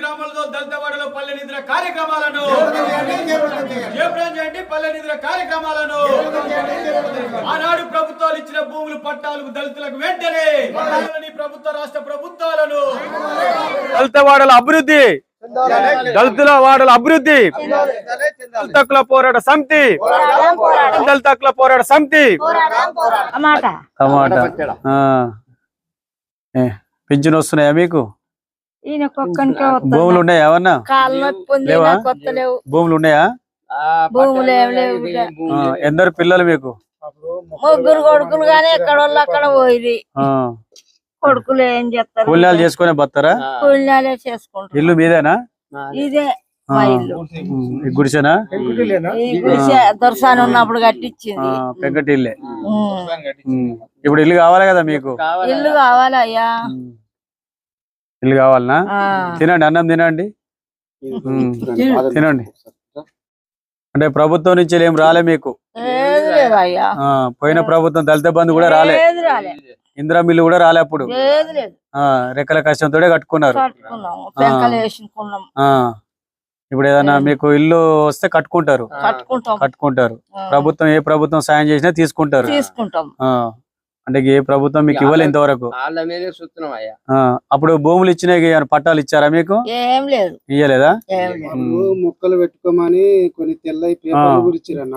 గ్రామాలతో దళితవాడలో పల్లె నిద్ర కార్యక్రమాలను జయప్రదం చేయండి పల్లె నిద్ర కార్యక్రమాలను. ఆనాడు ప్రభుత్వాలు ఇచ్చిన భూములు పట్టాలకు దళితులకు వెంటనే ప్రభుత్వ రాష్ట్ర ప్రభుత్వాలను. దళిత వాడల అభివృద్ధి దళితుల వాడల అభివృద్ధి దళితకుల పోరాట సమితి దళితకుల పోరాట సమితి. టమాటా. పింఛన్ వస్తున్నాయా మీకు? ఈయన కుక్కనికే భూములు ఉన్నాయా లేవా? భూములు ఉన్నాయా భూములు ఏం లేవు ఎందరు పిల్లలు మీకు? ముగ్గురు కొడుకులు గానీ ఎక్కడ వాళ్ళు అక్కడ పోయి ఆ, కొడుకులు ఏం చేస్తారు? కూలినాలు చేసుకునే బతారా కూలినాలే చేసుకుంటారు ఇల్లు మీదేనా? ఇదే గుడిసెనా? ఈ గుడిసె దొరసాని ఉన్నప్పుడు ఆ, కట్టించింది పెంకటి ఇల్లే ఇప్పుడు ఇల్లు కావాలి కదా మీకు? ఇల్లు కావాలయ్యా. ఇల్లు కావాలనా. తినండి అన్నం తినండి. తినండి. అంటే ప్రభుత్వం నుంచి ఏం రాలే మీకు? పోయిన ప్రభుత్వం దళిత బంధు కూడా రాలే. ఇందిరా మిల్లు కూడా రాలే అప్పుడు. ఏది లేదు. ఆ, రెక్కల కష్టంతోనే కట్టుకున్నారు. ఇప్పుడు ఏదైనా మీకు ఇల్లు వస్తే కట్టుకుంటారు. కట్టుకుంటాం. కట్టుకుంటారు. ప్రభుత్వం ఏ ప్రభుత్వం సాయం చేసినా తీసుకుంటారు. తీసుకుంటాం. ఆ. అంటే ఏ ప్రభుత్వం మీకు ఇవ్వలే ఇంతవరకు? వాళ్ళ మీదే చూస్తున్నాం అయ్యా. అప్పుడు భూములు ఇచ్చినాయి ఏమైనా పట్టాలు ఇచ్చారా మీకు? ఏం లేదు. ఇయ్యలేదా? మొక్కలు పెట్టుకోమని కొన్ని తెల్లయి పేపర్లు కూడా ఇచ్చిరన్న.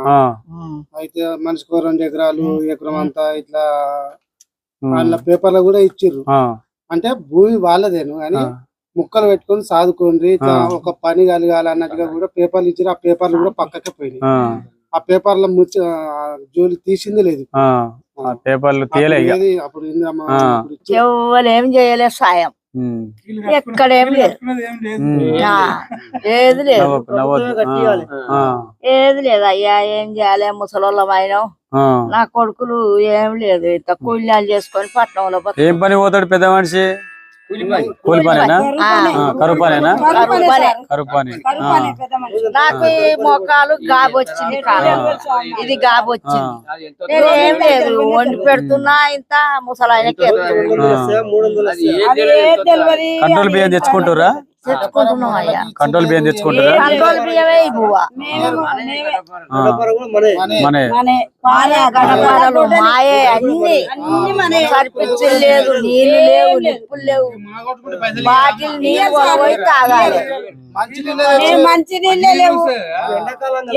అయితే మనిషికో రెండు ఎకరాలు ఎకరం అంతా ఇట్లా వాళ్ళ పేపర్లు కూడా ఇచ్చిర్రు. ఆ, అంటే భూమి వాళ్ళదేను కానీ ముక్కలు పెట్టుకొని సాదుకోండి. ఒక పని కలగాలి అన్నట్టుగా కూడా పేపర్లు ఇచ్చిరు ఆ పేపర్లు కూడా పక్కకే పోయినాయి. ఆ, పేపర్ల జోలి తీసింది లేదు. పేపర్లు ఏం చేయలేదు సాయం. ఎక్కడ ఏం లేదు. ఏది లేదు. ఏది లేదు. అయ్యా ఏం చేయాలి? ముసలోళ్ళమైన ఆ. నా కొడుకులు ఏం లేదు. ఇంత కూలినాలు చేసుకొని పట్టణంలో ఏం పని పోతాడు పెద్ద మనిషి? కూలి పనేనా కరువు పనేనా కరువు పనే. నాకు ఈ మోకాలు గాబు వచ్చింది కాలం. ఇది గాబు ఆ, వచ్చింది. అది ఎంతో నేను ఏం లేదు వండి పెడుతున్నా. ఇంత ముసలాయనకి కంట్రోల్ బియ్యం తెచ్చుకుంటారా తెచ్చుకుంటున్నాం అయ్యా? కంట్రోల్ బియ్యం తెచ్చుకుంటారా? కంట్రోల్ బియ్యమే మనే మాయే అన్ని. లేదు నీళ్ళు లేవు నిప్పులు లేవు. బాటిల్ నీళ్ళు పోయి తాగాలి. మంచి నీళ్ళే లేవు.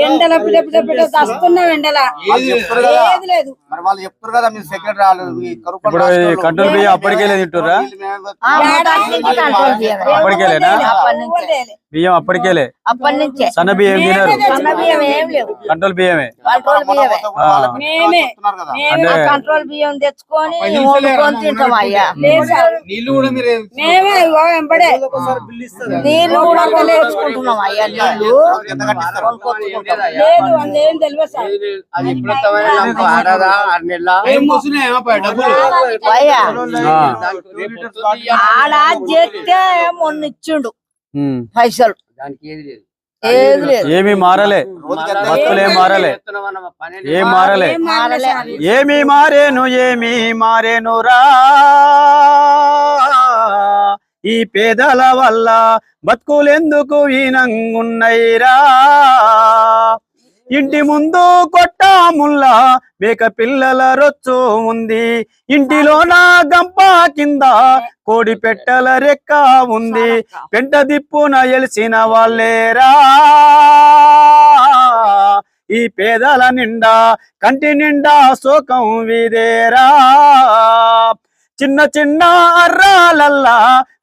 ఎండల పిల్ల పిల్ల పిల్ల దస్తున్నాం ఎండల. ఏది లేదు. మరి వాళ్ళు చెప్తారు కదా మీరు సెక్రటరీ వాళ్ళు కంట్రోల్ బియ్యం అప్పటికే తింటురా ఆ, మొదటి బియ్యం అప్పటికేలే. అప్పటి నుంచే. సన్న బియ్యం తినరు. సన్న బియ్యం ఏం లేవు. కంట్రోల్ బియ్యమే. కంట్రోల్ బియ్యమే. అంటే కంట్రోల్ బియ్యం తెచ్చుకొని వండుకొని తింటాం అయ్యా. నీళ్ళు కూడా మీరు మేమే ఇగో వెంబడే నీళ్ళు కూడా కొనేసుకుంటున్నాం అయ్యా నీళ్ళు ఎంత కట్టిస్తారు? కొనుక్కొచ్చుకుంటాం. లేదు వాళ్ళు ఏం తెలియదు సార్. అది ఇప్పుడు వస్తామని నాకు ఆడదా ఆరు నెలల అయ్యా. ఆ. దానికి రేపు వస్తుంది ఇయ్యాల. ఆడ చెప్తే మొన్న ఇచ్చిండు. పైసలు. దానికి ఏది లేదు. ఏది లేదు. ఏమీ మారలే. ఏం మారలే. ఏం మారలే. ఏమి మారేను ఏమి మారేను రా ఈ పేదల వల్ల బతుకులెందుకు ఈనంగున్నైరా ఇంటి ముందు కొట్టాముల్లా మేక పిల్లల రొచ్చు ఉంది. ఇంటిలో నా గంప కింద కోడి పెట్టల రెక్క ఉంది. పెంట దిప్పున ఎలిసిన వాళ్ళేరా. ఈ పేదల నిండా కంటి నిండా శోకం వీదేరా. చిన్న చిన్న అర్రాలల్లా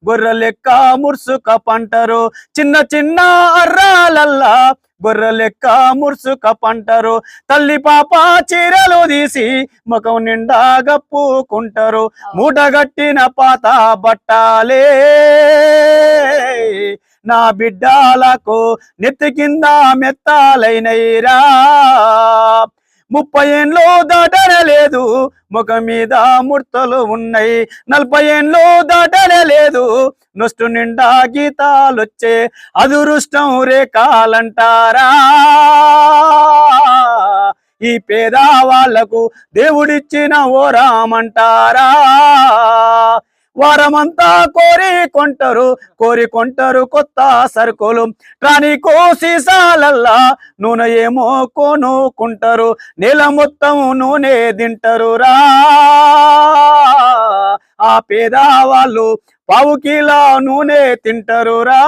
గొర్రె లెక్క ముర్సుక పంటరు. చిన్న చిన్న అర్రాలల్లా గొర్రె లెక్క ముర్సుక పంటరు. తల్లి పాప చీరలు తీసి ముఖం నిండా గప్పుకుంటారు. మూటగట్టిన పాత బట్టాలే. నా బిడ్డాలకు నెత్తి కింద మెత్తాలైనైరా ముప్పై ఏండ్లు దాటనే ముఖం మీద ముర్తలు ఉన్నాయి నలభై ఏండ్లు దాటనే నొస్టు నిండా గీతాలొచ్చే అదురుష్టం రేఖాలంటారా? ఈ పేద వాళ్ళకు దేవుడిచ్చిన ఓరామంటారా వారమంతా కోరి కొంటారు కోరి కొంటారు కొత్త సరుకులు. ట్రానికో సీసాలల్లా నూనె ఏమో కొనుక్కుంటారు నెల మొత్తం నూనె తింటారు రా. ఆ పేదవాళ్ళు పావుకిలా నూనె తింటారు రా.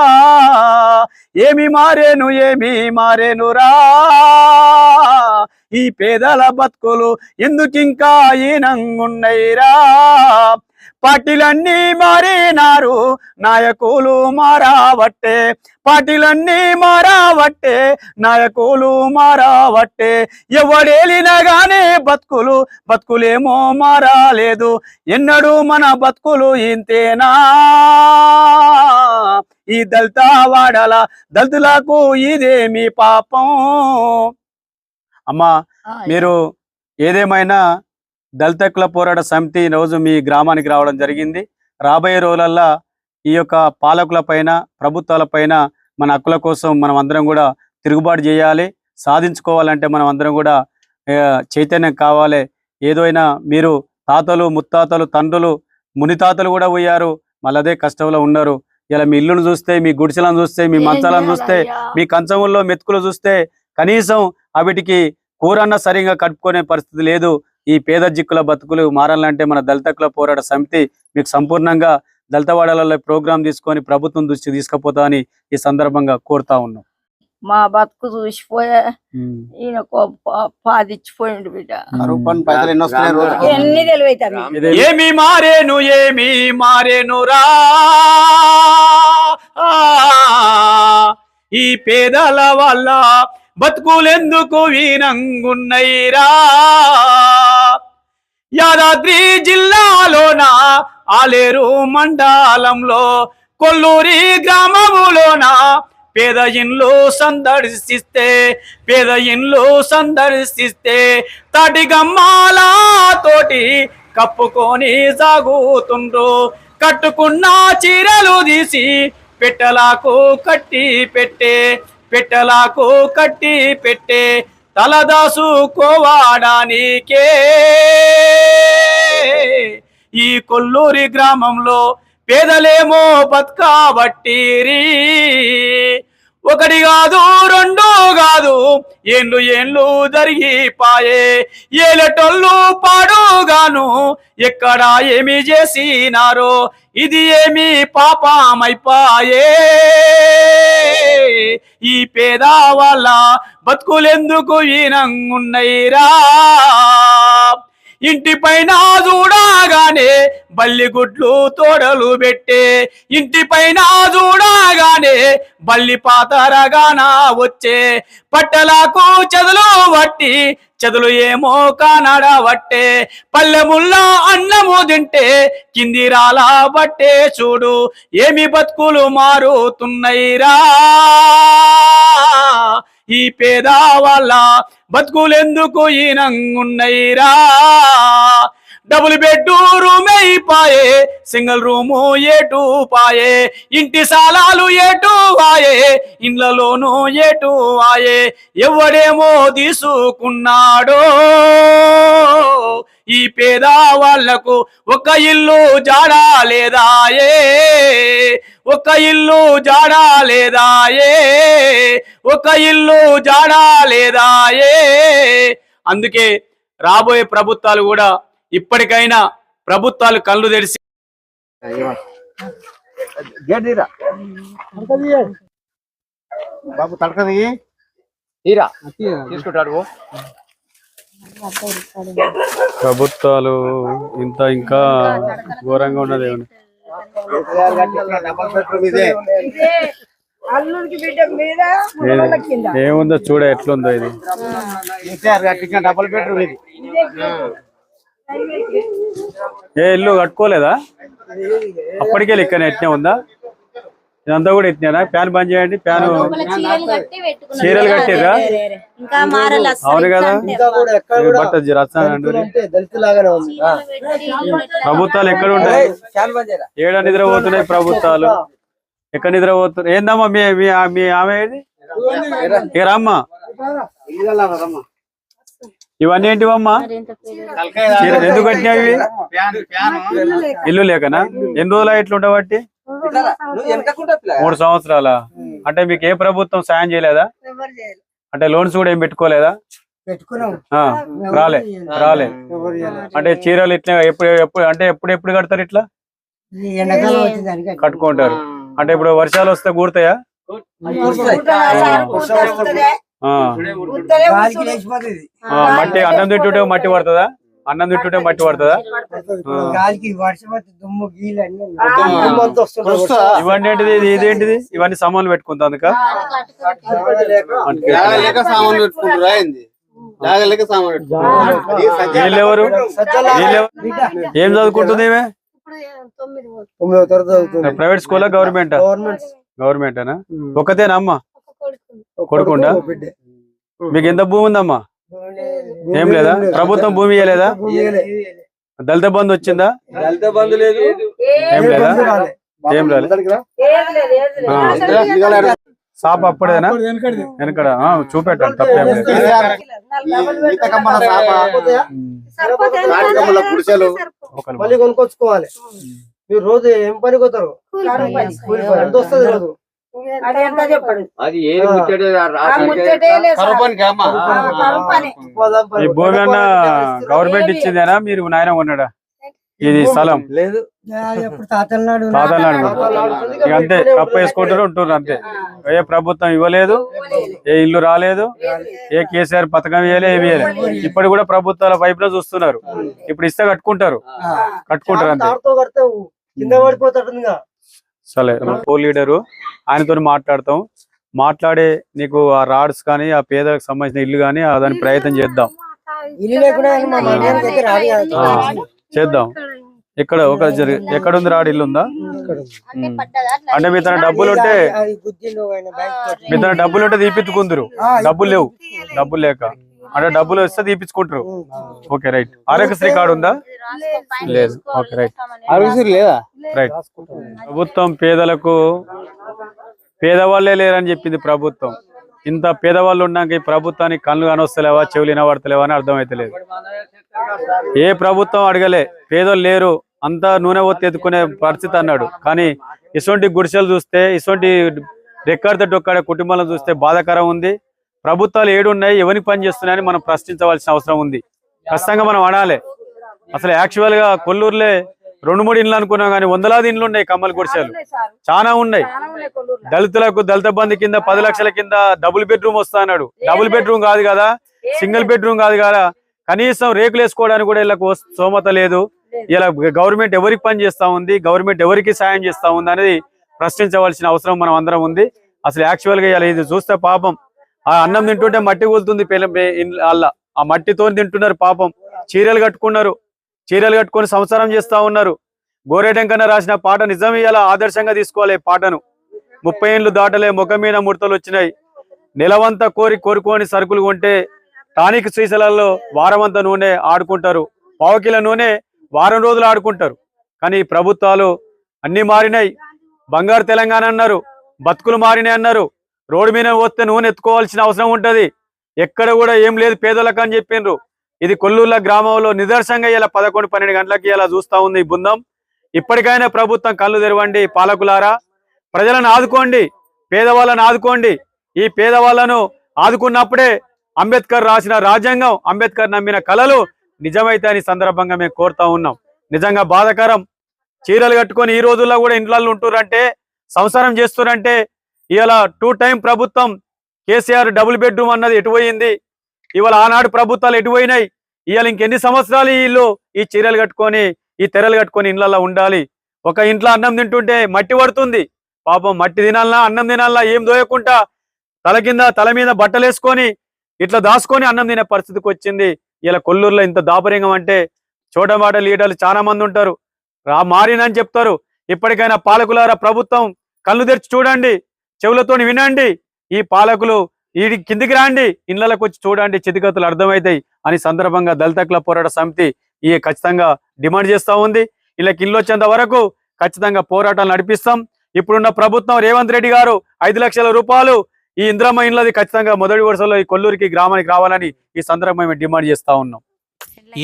ఏమి మారేను ఏమి మారేను రా. ఈ పేదల బతుకులు ఎందుకింకా ఈనంగున్నైరా పార్టీలన్నీ మారినారు నాయకులు మారావట్టే. పార్టీలన్నీ మారావట్టే నాయకులు మారావట్టే. ఎవడేలినా గానీ బతుకులు బతుకులేమో మారాలేదు. ఎన్నడూ మన బతుకులు ఇంతేనా? ఈ దళిత వాడల దళితులకు ఇదేమి పాపం. అమ్మా మీరు ఏదేమైనా దళిత కుల పోరాట సమితి రోజు మీ గ్రామానికి రావడం జరిగింది. రాబోయే రోజులల్లా ఈ యొక్క పాలకుల పైన ప్రభుత్వాల పైన మన హక్కుల కోసం మనం అందరం కూడా తిరుగుబాటు చేయాలి. సాధించుకోవాలంటే మనం అందరం కూడా చైతన్యం కావాలి. ఏదైనా మీరు తాతలు ముత్తాతలు తండ్రులు మునితాతలు కూడా పోయారు. మళ్ళీ అదే కష్టంలో ఉన్నారు. ఇలా మీ ఇల్లును చూస్తే మీ గుడిసెలను చూస్తే మీ మంచాలను చూస్తే మీ కంచముల్లో మెతుకులు చూస్తే కనీసం అవిటికి కూరన్న సరిగా కట్టుకునే పరిస్థితి లేదు. ఈ పేద జిక్కుల బతుకులు మారాలంటే మన దళిత కుల పోరాట సమితి మీకు సంపూర్ణంగా దళితవాడలలో ప్రోగ్రాం తీసుకొని ప్రభుత్వం దృష్టి తీసుకుపోతా అని ఈ సందర్భంగా కోరుతా ఉన్నాం. మా బతుకు చూసిపోయా ఈయన పాదిచ్చిపోయిండు బిడ్డ. ఎన్ని వస్తున్నాయి రోజుకి? ఎన్ని తెలివైతే ఏమి మారేను ఏమి మారేను రా. ఈ పేదల వల్ల బతుకులెందుకు వీనంగున్నైరా యాదాద్రి జిల్లాలోన ఆలేరు మండలంలో కొల్లూరి గ్రామములోన పేద ఇండ్లు సందర్శిస్తే పేద ఇండ్లు సందర్శిస్తే తాటి తోటి కప్పుకొని సాగుతుండ్రు. కట్టుకున్న చీరలు తీసి పెట్టలాకు కట్టి పెట్టే పెట్టలాకు కట్టి పెట్టే తలదాసుకోవాడానికే ఈ కొల్లూరి గ్రామంలో పేదలేమో బతకాబట్టిరీ. ఒకటి కాదు రెండు కాదు. ఏండ్లు ఏండ్లు జరిగిపాయే ఏలటోళ్ళు పాడుగాను ఎక్కడ ఏమి చేసినారో ఇది ఏమి పాపమైపాయే. ఈ పేద వాళ్ళ బతుకులెందుకు ఈనంగున్నైరా ఇంటి పైన చూడగానే బల్లి గుడ్లు తోడలు పెట్టే. ఇంటి పైన చూడగానే బల్లి పాతరగానా వచ్చే. పట్టలకు చదులు వట్టి చదులు ఏమో కానడవట్టే పల్లెముల్లా అన్నము తింటే కింది రాలా బట్టే చూడు ఏమి బతుకులు మారుతున్నాయిరా. ఈ పేద వాళ్ళ బతుకులెందుకు ఈనంగున్నైరా డబుల్ బెడ్ రూమ్ అయిపాయే సింగిల్ రూము ఏటు పాయే ఇంటి సాలాలు ఏటు వాయే ఇండ్లలోనూ ఏటు వాయే ఎవడేమో తీసుకున్నాడో. ఈ పేద వాళ్ళకు ఒక ఇల్లు జాడా లేదాయే ఒక ఇల్లు జాడా లేదాయే ఒక ఇల్లు జాడా లేదాయే. అందుకే రాబోయే ప్రభుత్వాలు కూడా ఇప్పటికైనా ప్రభుత్వాలు కళ్ళు తెరిచి బాబు తడకది తీసుకుంటాడు. ప్రభుత్వాలు ఇంత ఇంకా ఘోరంగా ఉన్నది ఏముందో చూడ ఎట్లుందో ఇది డబల్ బెడ్రూమ్ ఇది ఏ ఇల్లు కట్టుకోలేదా? అప్పటికే లెక్కన ఎట్నే ఉందా? ఇదంతా కూడా ఎట్నేనా? ఫ్యాన్ బంద్ చేయండి ఫ్యాన్ చీరలు మారల అవును కదా. బట్ట ప్రభుత్వాలు ఎక్కడ ఉంటాయి? ఏడ నిద్రపోతున్నాయి ప్రభుత్వాలు? ఎక్కడ నిద్రపోతున్నారు? ఏందమ్మా మీ ఆమె ఏది? ఇక రమ్మ. ఇవన్నీ ఏంటివమ్మా ఎందుకు కట్టినావు ఇవి? ఇల్లు లేకనా? ఎన్ని రోజులు ఇట్లుంటా బట్టి? మూడు సంవత్సరాల? అంటే మీకు ఏ ప్రభుత్వం సాయం చేయలేదా? అంటే లోన్స్ కూడా ఏం పెట్టుకోలేదా? ఆ, రాలే రాలే. అంటే చీరలు ఇట్లా ఎప్పుడు ఎప్పుడు అంటే ఎప్పుడు ఎప్పుడు కడతారు ఇట్లా? కట్టుకుంటారు. అంటే ఇప్పుడు వర్షాలు వస్తే కూడతాయా మట్టి అన్నం తింటుంటే మట్టి పడుతుందా? అన్నం తింటుంటే మట్టి పడుతుందా. ఇవన్నీ ఏంటిది? ఇది ఇదేంటిది ఇవన్నీ సామాన్లు పెట్టుకుంటా అందుక? వీళ్ళెవరు? ఏం చదువుకుంటుంది ఈమె? ప్రైవేట్ స్కూలా గవర్నమెంట్? గవర్నమెంట్. గవర్నమెంట్ అనా ఒకతేనా అమ్మ? కొడుకుండా? మీకు ఎంత భూమి ఉందమ్మా? ఏం లేదా? ప్రభుత్వం భూమి ఇవ్వలేదా ఇయ్యలే. దళిత బంధు వచ్చిందా? దళిత బంధు లేదు. ఏం లేదా. ఏం ఆ. సాప అప్పుడేనా? వెనకడ? ఆ, చూపెట్టండి తప్పేం లేదు. మళ్ళీ కొనుక్కొచ్చుకోవాలి. మీరు రోజు ఏం పని పోతారు అది ఏది ముచ్చటే. ఈ భూమి అన్న గవర్నమెంట్ ఇచ్చిందేనా? మీరు నాయన కొన్నాడా? ఇది స్థలం. లేదు. ఇక అంతే కప్ప వేసుకుంటారు ఉంటున్నారు అంతే. ఏ ప్రభుత్వం ఇవ్వలేదు ఏ ఇల్లు రాలేదు ఏ కేసీఆర్ పథకం ఇవ్వలే ఏమి ఇవ్వలే ఇప్పుడు కూడా ప్రభుత్వాల వైపులో చూస్తున్నారు. ఇప్పుడు ఇస్తే కట్టుకుంటారు. కట్టుకుంటారు అంతే. సరే కో లీడరు ఆయనతో మాట్లాడతాం. మాట్లాడే నీకు ఆ రాడ్స్ కానీ ఆ పేదలకు సంబంధించిన ఇల్లు కానీ దాని ప్రయత్నం చేద్దాం. చేద్దాం. ఇక్కడ ఒక ఎక్కడ ఉంది రాడ్ ఇల్లు ఉందా. అంటే మీ తన డబ్బులు ఉంటే. మీ తన డబ్బులు ఉంటే తీపించుకుందరు డబ్బులు లేవు. డబ్బులు లేక. అంటే డబ్బులు వస్తే తీపించుకుంటారు ఓకే రైట్. ఆరోగ్యశ్రీ కార్డు ఉందా? లేదు. Okay right. ఆరోగ్యశ్రీ లేదా? రైట్. ప్రభుత్వం పేదలకు పేదవాళ్ళే లేరని చెప్పింది ప్రభుత్వం. ఇంత పేదవాళ్ళు ఉన్నాక ఈ ప్రభుత్వానికి కళ్ళు కానొస్తలేవా చెవులు వినబడతలేవా అని అర్థమైతలేదు. ఏ ప్రభుత్వం అడగలే పేదోళ్ళు లేరు అంతా నూనె ఒత్తి ఎత్తుకునే పరిస్థితి అన్నాడు. కానీ ఇటువంటి గుడిసెలు చూస్తే ఇటువంటి రెక్కడితో డొక్కడే కుటుంబాలను చూస్తే బాధాకరం ఉంది. ప్రభుత్వాలు ఏడు ఉన్నాయి ఎవరికి పని చేస్తున్నాయని మనం ప్రశ్నించవలసిన అవసరం ఉంది. ఖచ్చితంగా మనం అనాలి అసలు యాక్చువల్గా కొల్లూరులే రెండు మూడు ఇండ్లు అనుకున్నాం కానీ వందలాది ఇండ్లు ఉన్నాయి కమ్మల గుడిసెలు చాలా ఉన్నాయి దళితులకు దళిత బంధు కింద పది లక్షల కింద డబుల్ బెడ్రూమ్ వస్తా అన్నాడు. డబుల్ బెడ్రూమ్ కాదు కదా? సింగిల్ బెడ్రూమ్ కాదు కదా? కనీసం రేకులు వేసుకోవడానికి కూడా వీళ్ళకు స్తోమత లేదు. ఇలా గవర్నమెంట్ ఎవరికి పని చేస్తా ఉంది గవర్నమెంట్ ఎవరికి సాయం చేస్తా ఉంది అనేది ప్రశ్నించవలసిన అవసరం మనం అందరం ఉంది. అసలు యాక్చువల్గా ఇలా ఇది చూస్తే పాపం. ఆ అన్నం తింటుంటే మట్టి కూలుతుంది పిల్ల- ఆ మట్టితో తింటున్నారు పాపం. చీరలు కట్టుకున్నారు. చీరలు కట్టుకొని సంసారం చేస్తా ఉన్నారు. గోరేటంకన్న రాసిన పాట నిజం ఇలా ఆదర్శంగా తీసుకోవాలి పాటను. ముప్పై ఏళ్ళు దాటలే ముఖం మీద ముడతలు వచ్చినాయి. నిలవంతా కోరి కోరుకొని సరుకులు కొంటే టానిక్ సీసాలలో వారమంతా నూనె ఆడుకుంటారు. పావుకిల నూనె వారం రోజులు ఆడుకుంటారు. కానీ ప్రభుత్వాలు అన్ని మారినాయి. బంగారు తెలంగాణ అన్నారు. బతుకులు మారినాయి అన్నారు. రోడ్డు మీద వస్తే నూనె ఎత్తుకోవాల్సిన అవసరం ఉంటది. ఎక్కడ కూడా ఏం లేదు పేదలకు అని చెప్పిండ్రు. ఇది కొల్లూరుల గ్రామంలో నిదర్శనంగా ఇలా పదకొండు పన్నెండు గంటలకి ఇలా చూస్తా ఉంది ఈ బృందం. ఇప్పటికైనా ప్రభుత్వం కళ్ళు తెరవండి పాలకులారా. ప్రజలను ఆదుకోండి పేదవాళ్ళను ఆదుకోండి. ఈ పేదవాళ్ళను ఆదుకున్నప్పుడే అంబేద్కర్ రాసిన రాజ్యాంగం అంబేద్కర్ నమ్మిన కళలు నిజమైతే అని సందర్భంగా మేము కోరుతా ఉన్నాం. నిజంగా బాధకరం. చీరలు కట్టుకొని ఈ రోజుల్లో కూడా ఇంట్లో ఉంటురంటే సంసారం చేస్తురంటే ఇవాళ టూ టైం ప్రభుత్వం కేసీఆర్ డబుల్ బెడ్రూమ్ అన్నది ఎటు పోయింది? ఇవాళ ఆనాడు ప్రభుత్వాలు ఎటుపోయినాయి ఇవాళ ఇంకెన్ని సంవత్సరాలు ఈ ఇల్లు? ఈ చీరలు కట్టుకొని ఈ తెరలు కట్టుకొని ఇండ్లలో ఉండాలి. ఒక ఇంట్లో అన్నం తింటుంటే మట్టి పడుతుంది. పాపం మట్టి తినాలన్నా అన్నం తినాలన్నా ఏం దోయకుండా తల కింద తల మీద బట్టలేసుకొని ఇట్లా దాచుకొని అన్నం తినే పరిస్థితికి వచ్చింది. ఇలా కొల్లూరులో ఇంత దాపరింగం అంటే చోటమాట లీడర్లు చాలా మంది ఉంటారు. రా మారినని చెప్తారు. ఇప్పటికైనా పాలకులారా ప్రభుత్వం కళ్ళు తెరిచి చూడండి. చెవులతోని వినండి. ఈ పాలకులు ఈ కిందికి రాండి. ఇళ్ళలోకి వచ్చి చూడండి. చితికతులు అర్థమవుతాయి అని సందర్భంగా దళిత క్లబ్ పోరాట సమితి ఈ ఖచ్చితంగా డిమాండ్ చేస్తా ఉంది. వీళ్ళకి ఇల్లు వచ్చేంత వరకు ఖచ్చితంగా పోరాటాలు నడిపిస్తాం. ఇప్పుడున్న ప్రభుత్వం రేవంత్ రెడ్డి గారు ఐదు లక్షల రూపాయలు ఈ ఇంద్రమ్మ ఇండ్లది ఖచ్చితంగా మొదటి వరుసలో ఈ కొల్లూరికి గ్రామానికి రావాలని ఈ సందర్భంగా మేము డిమాండ్ చేస్తా ఉన్నాం.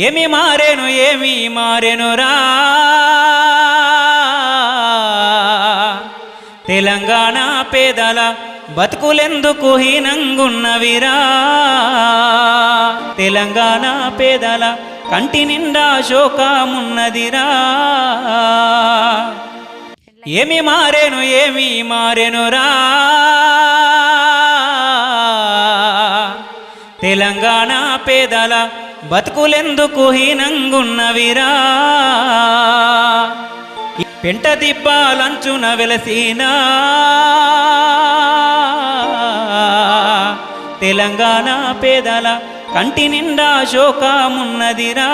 ఏమి మారేను ఏమి మారెనురా? తెలంగాణ పేదల బతుకులెందుకు హీనంగున్నవిరా? తెలంగాణ పేదల కంటి నిండా శోకమున్నదిరా? ఏమి మారేను ఏమి మారెనురా? తెలంగాణ పేదల బతుకులెందుకు హీనంగున్నవిరా? పెంట దిబ్బాలంచున వెలసినా. తెలంగాణ పేదల కంటి నిండా శోకమున్నదిరా.